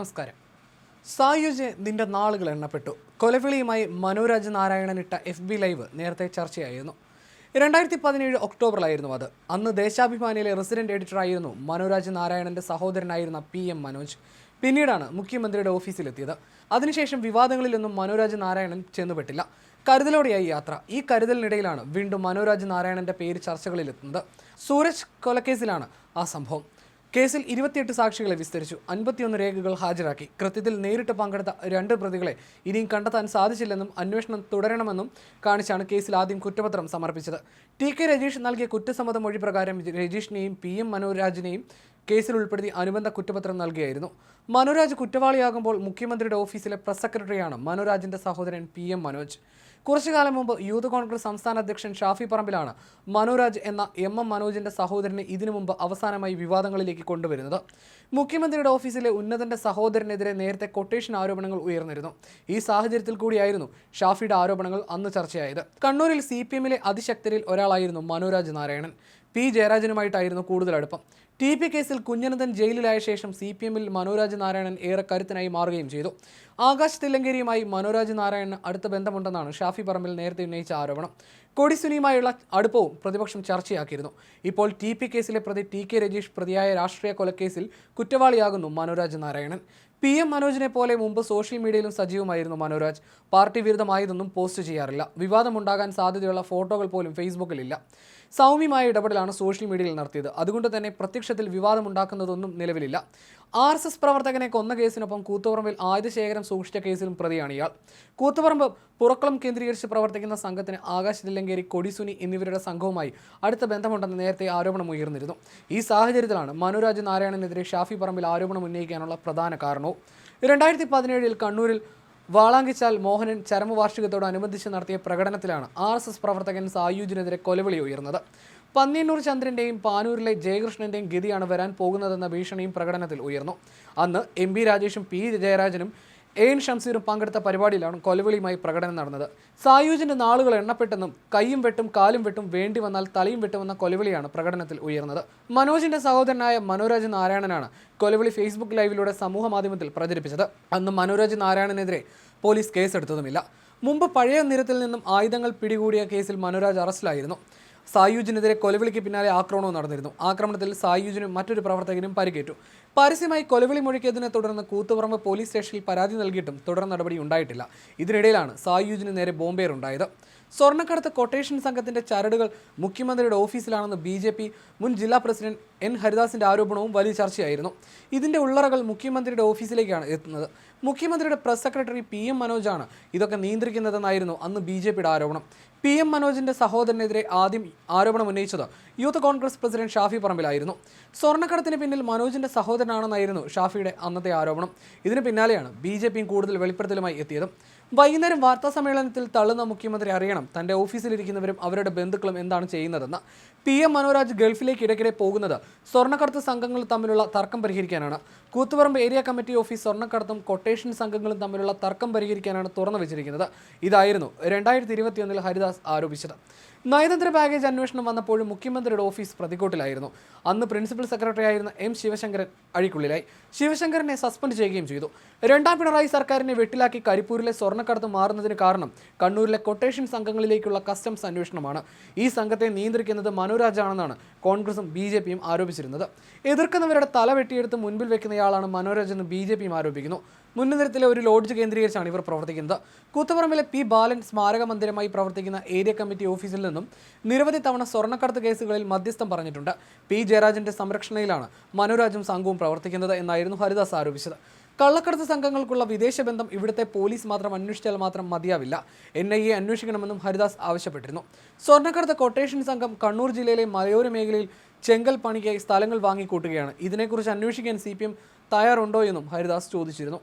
നമസ്കാരം. സായുജ് നിന്റെ നാളുകൾ എണ്ണപ്പെട്ടു. കൊലവിളിയുമായി മനോരാജ് നാരായണൻ ഇട്ട എഫ് ബി ലൈവ് നേരത്തെ ചർച്ചയായിരുന്നു. രണ്ടായിരത്തി പതിനേഴ് ഒക്ടോബറിലായിരുന്നു അത്. അന്ന് ദേശാഭിമാനിയിലെ റെസിഡന്റ് എഡിറ്ററായിരുന്നു മനോരാജ് നാരായണന്റെ സഹോദരനായിരുന്ന പി എം മനോജ്. പിന്നീടാണ് മുഖ്യമന്ത്രിയുടെ ഓഫീസിലെത്തിയത്. അതിനുശേഷം വിവാദങ്ങളിലൊന്നും മനോരാജ് നാരായണൻ ചെന്നുപെട്ടില്ല. കരുതലോടെയായി യാത്ര. ഈ കരുതലിനിടയിലാണ് വീണ്ടും മനോരാജ് നാരായണന്റെ പേര് ചർച്ചകളിലെത്തുന്നത്. സൂരജ് കൊലക്കേസിലാണ് ആ സംഭവം. കേസിൽ ഇരുപത്തിയെട്ട് സാക്ഷികളെ വിസ്തരിച്ചു. അൻപത്തിയൊന്ന് രേഖകൾ ഹാജരാക്കി. കൃത്യത്തിൽ നേരിട്ട് പങ്കെടുത്ത രണ്ട് പ്രതികളെ ഇനിയും കണ്ടെത്താൻ സാധിച്ചില്ലെന്നും അന്വേഷണം തുടരണമെന്നും കാണിച്ചാണ് കേസിൽ ആദ്യം കുറ്റപത്രം സമർപ്പിച്ചത്. ടി കെ രജീഷ് നൽകിയ കുറ്റസമ്മത മൊഴി പ്രകാരം രജീഷിനെയും പി എം മനോരാജിനെയും കേസിൽ ഉൾപ്പെടുത്തി അനുബന്ധ കുറ്റപത്രം നൽകിയായിരുന്നു. മനോരാജ് കുറ്റവാളിയാകുമ്പോൾ മുഖ്യമന്ത്രിയുടെ ഓഫീസിലെ പ്രസ് സെക്രട്ടറിയാണ് മനോരാജിന്റെ സഹോദരൻ പി എം മനോജ്. കുറച്ചു കാലം മുമ്പ് യൂത്ത് കോൺഗ്രസ് സംസ്ഥാന അധ്യക്ഷൻ ഷാഫി പറമ്പിലാണ് മനോരാജ് എന്ന എം എം മനോജിന്റെ സഹോദരനെ ഇതിനു മുമ്പ് അവസാനമായി വിവാദങ്ങളിലേക്ക് കൊണ്ടുവരുന്നത്. മുഖ്യമന്ത്രിയുടെ ഓഫീസിലെ ഉന്നതന്റെ സഹോദരനെതിരെ നേരത്തെ കൊട്ടേഷൻ ആരോപണങ്ങൾ ഉയർന്നിരുന്നു. ഈ സാഹചര്യത്തിൽ കൂടിയായിരുന്നു ഷാഫിയുടെ ആരോപണങ്ങൾ അന്ന് ചർച്ചയായത്. കണ്ണൂരിൽ സി പി എമ്മിലെ അതിശക്തരിൽ ഒരാളായിരുന്നു മനോരാജ് നാരായണൻ. പി ജയരാജനുമായിട്ടായിരുന്നു കൂടുതൽ അടുപ്പം. ടി പി കേസിൽ കുഞ്ഞനന്ദൻ ജയിലിലായ ശേഷം സി പി എമ്മിൽ മനോരാജ് നാരായണൻ ഏറെ കരുത്തനായി മാറുകയും ചെയ്തു. ആകാശ് തില്ലങ്കേരിയുമായി മനോരാജ് നാരായണന് അടുത്ത ബന്ധമുണ്ടെന്നാണ് ഷാഫി പറമ്പിൽ നേരത്തെ ഉന്നയിച്ച ആരോപണം. കൊടിസുനിയുമായുള്ള അടുപ്പവും പ്രതിപക്ഷം ചർച്ചയാക്കിയിരുന്നു. ഇപ്പോൾ ടി പി കേസിലെ പ്രതി ടി കെ രജീഷ് പ്രതിയായ രാഷ്ട്രീയ കൊലക്കേസിൽ കുറ്റവാളിയാകുന്നു മനോരാജ് നാരായണൻ. പി എം മനോജിനെ പോലെ മുമ്പ് സോഷ്യൽ മീഡിയയിലും സജീവമായിരുന്നു മനോരാജ്. പാർട്ടി വിരുദ്ധമായതൊന്നും പോസ്റ്റ് ചെയ്യാറില്ല. വിവാദമുണ്ടാകാൻ സാധ്യതയുള്ള ഫോട്ടോകൾ പോലും ഫേസ്ബുക്കിലില്ല. സൗമ്യമായ ഇടപെടലാണ് സോഷ്യൽ മീഡിയയിൽ നടത്തിയത്. അതുകൊണ്ട് തന്നെ പ്രത്യക്ഷത്തിൽ വിവാദമുണ്ടാക്കുന്നതൊന്നും നിലവിലില്ല. ആർ എസ് എസ് പ്രവർത്തകനെ കൊന്ന കേസിനൊപ്പം കൂത്തുപറമ്പിൽ ആയുധശേഖരം സൂക്ഷിച്ച കേസിലും പ്രതിയാണ് ഇയാൾ. കൂത്തുപറമ്പ് പുറക്കുളം കേന്ദ്രീകരിച്ച് പ്രവർത്തിക്കുന്ന സംഘത്തിന് ആകാശ് ദില്ലങ്കേരി കൊടിസുനി എന്നിവരുടെ സംഘവുമായി അടുത്ത ബന്ധമുണ്ടെന്ന് നേരത്തെ ആരോപണം ഉയർന്നിരുന്നു. ഈ സാഹചര്യത്തിലാണ് മനുരാജ് നാരായണനെതിരെ ഷാഫി പറമ്പിൽ ആരോപണം ഉന്നയിക്കാനുള്ള പ്രധാന കാരണവും. രണ്ടായിരത്തി പതിനേഴിൽ കണ്ണൂരിൽ വാളാങ്കിച്ചാൽ മോഹനൻ ചരമവാർഷികത്തോടനുബന്ധിച്ച് നടത്തിയ പ്രകടനത്തിലാണ് ആർ എസ് എസ് പ്രവർത്തകൻ സായൂജിനെതിരെ കൊലവിളി ഉയർന്നത്. പന്നിയന്നൂർ ചന്ദ്രന്റെയും പാനൂരിലെ ജയകൃഷ്ണന്റെയും ഗതിയാണ് വരാൻ പോകുന്നതെന്ന ഭീഷണിയും പ്രകടനത്തിൽ ഉയർന്നു. അന്ന് എം പി രാജേഷും പി ജയരാജനും എ എൻ ഷംസീറും പങ്കെടുത്ത പരിപാടിയിലാണ് കൊലവിളിയുമായി പ്രകടനം നടന്നത്. സായൂജിന്റെ നാളുകൾ എണ്ണപ്പെട്ടെന്നും കൈയും വെട്ടും കാലും വെട്ടും വേണ്ടി വന്നാൽ തലയും വെട്ടുമെന്ന കൊലവിളിയാണ് പ്രകടനത്തിൽ ഉയർന്നത്. മനോജിന്റെ സഹോദരനായ മനോരാജ് നാരായണനാണ് കൊലവിളി ഫേസ്ബുക്ക് ലൈവിലൂടെ സമൂഹ മാധ്യമത്തിൽ പ്രചരിപ്പിച്ചത്. അന്ന് മനോരാജ് നാരായണനെതിരെ പോലീസ് കേസെടുത്തതുമില്ല. മുമ്പ് പഴയ നിരത്തിൽ നിന്നും ആയുധങ്ങൾ പിടികൂടിയ കേസിൽ മനോരാജ് അറസ്റ്റിലായിരുന്നു. സായൂജിനെതിരെ കൊലവിളിക്ക് പിന്നാലെ ആക്രമണവും നടന്നിരുന്നു. ആക്രമണത്തിൽ സായൂജിനും മറ്റൊരു പ്രവർത്തകനും പരിക്കേറ്റു. പരസ്യമായി കൊലവിളി മുഴക്കിയതിനെ തുടർന്ന് കൂത്തുപറമ്പ് പോലീസ് സ്റ്റേഷനിൽ പരാതി നൽകിയിട്ടും തുടർ നടപടി ഉണ്ടായിട്ടില്ല. ഇതിനിടയിലാണ് സായുജിന് നേരെ ബോംബെയർ ഉണ്ടായത് സ്വർണക്കടത്ത് കൊട്ടേഷൻ സംഘത്തിന്റെ ചരടുകൾ മുഖ്യമന്ത്രിയുടെ ഓഫീസിലാണെന്ന് ബി ജെ പി മുൻ ജില്ലാ പ്രസിഡന്റ് എൻ ഹരിദാസിന്റെ ആരോപണവും വലിയ ചർച്ചയായിരുന്നു. ഇതിന്റെ ഉള്ളറകൾ മുഖ്യമന്ത്രിയുടെ ഓഫീസിലേക്കാണ് എത്തുന്നത്. മുഖ്യമന്ത്രിയുടെ പ്രസ് സെക്രട്ടറി പി എം മനോജാണ് ഇതൊക്കെ നിയന്ത്രിക്കുന്നതെന്നായിരുന്നു അന്ന് ബി ജെ പിയുടെ ആരോപണം. പി എം മനോജിന്റെ സഹോദരനെതിരെ ആദ്യം ആരോപണം ഉന്നയിച്ചത് യൂത്ത് കോൺഗ്രസ് പ്രസിഡന്റ് ഷാഫി പറമ്പിലായിരുന്നു. സ്വർണക്കടത്തിന് പിന്നിൽ മനോജിന്റെ സഹോദരനാണെന്നായിരുന്നു ഷാഫിയുടെ അന്നത്തെ ആരോപണം. ഇതിന് പിന്നാലെയാണ് ബി ജെ പിയും കൂടുതൽ വെളിപ്പെടുത്തലുമായി എത്തിയത് വൈകുന്നേരം വാർത്താ സമ്മേളനത്തിൽ തള്ളുന്ന മുഖ്യമന്ത്രി അറിയണം. തന്റെ ഓഫീസിലിരിക്കുന്നവരും അവരുടെ ബന്ധുക്കളും എന്താണ് ചെയ്യുന്നതെന്ന് പി എം മനോരാജ് ഗൾഫിലേക്ക് ഇടയ്ക്കിടെ പോകുന്നത് സ്വർണക്കടത്ത് സംഘങ്ങൾ തമ്മിലുള്ള തർക്കം പരിഹരിക്കാനാണ്. കൂത്തുപറമ്പ് ഏരിയ കമ്മിറ്റി ഓഫീസ് സ്വർണക്കടത്തും കൊട്ടേഷൻ സംഘങ്ങളും തമ്മിലുള്ള തർക്കം പരിഹരിക്കാനാണ് തുറന്നു വെച്ചിരിക്കുന്നത്. ഇതായിരുന്നു രണ്ടായിരത്തി ഇരുപത്തിയൊന്നിൽ ഹരിദാസ് ആരോപിച്ചത്. നയതന്ത്ര ബാഗേജ് അന്വേഷണം വന്നപ്പോഴും മുഖ്യമന്ത്രിയുടെ ഓഫീസ് പ്രതികൂട്ടിലായിരുന്നു അന്ന് പ്രിൻസിപ്പൽ സെക്രട്ടറി ആയിരുന്ന എം ശിവശങ്കരൻ അഴിക്കുള്ളിലായി. ശിവശങ്കരനെ സസ്പെൻഡ് ചെയ്യുകയും ചെയ്തു. രണ്ടാം പിണറായി സർക്കാരിനെ വെട്ടിലാക്കി കരിപ്പൂരിലെ സ്വർണക്കടത്ത് മാറുന്നതിന് കാരണം കണ്ണൂരിലെ കൊട്ടേഷൻ സംഘങ്ങളിലേക്കുള്ള കസ്റ്റംസ് അന്വേഷണമാണ്. ഈ സംഘത്തെ നിയന്ത്രിക്കുന്നത് മനോരാജാണെന്നാണ് കോൺഗ്രസും ബി ജെ പിയും ആരോപിച്ചിരുന്നത്. എതിർക്കുന്നവരുടെ തല വെട്ടിയെടുത്ത് മുൻപിൽ വെക്കുന്നയാളാണ് മനോരാജ് എന്ന് ബി ജെ പിയും ആരോപിക്കുന്നു. മുൻനിരത്തിലെ ഒരു ലോഡ്ജ് കേന്ദ്രീകരിച്ചാണ് ഇവർ പ്രവർത്തിക്കുന്നത്. കൂത്തുപറമ്പിലെ പി ബാലൻ സ്മാരക മന്ദിരമായി പ്രവർത്തിക്കുന്ന ഏരിയ കമ്മിറ്റി ഓഫീസിൽ നിന്നും നിരവധി തവണ സ്വർണക്കടത്ത് കേസുകളിൽ മധ്യസ്ഥം പറഞ്ഞിട്ടുണ്ട്. പി ജയരാജന്റെ സംരക്ഷണയിലാണ് മനോരാജും സംഘവും പ്രവർത്തിക്കുന്നത് എന്നായിരുന്നു ഹരിദാസ് ആരോപിച്ചത്. കള്ളക്കടത്ത് സംഘങ്ങൾക്കുള്ള വിദേശ ബന്ധം ഇവിടുത്തെ പോലീസ് മാത്രം അന്വേഷിച്ചാൽ മാത്രം മതിയാവില്ല. എൻ ഐ എ അന്വേഷിക്കണമെന്നും ഹരിദാസ് ആവശ്യപ്പെട്ടിരുന്നു. സ്വർണക്കടത്ത് കൊട്ടേഷൻ സംഘം കണ്ണൂർ ജില്ലയിലെ മലയോര മേഖലയിൽ ചെങ്കൽ പണിക്കായി സ്ഥലങ്ങൾ വാങ്ങിക്കൂട്ടുകയാണ്. ഇതിനെക്കുറിച്ച് അന്വേഷിക്കാൻ സി പി എം തയ്യാറുണ്ടോ എന്നും ഹരിദാസ് ചോദിച്ചിരുന്നു.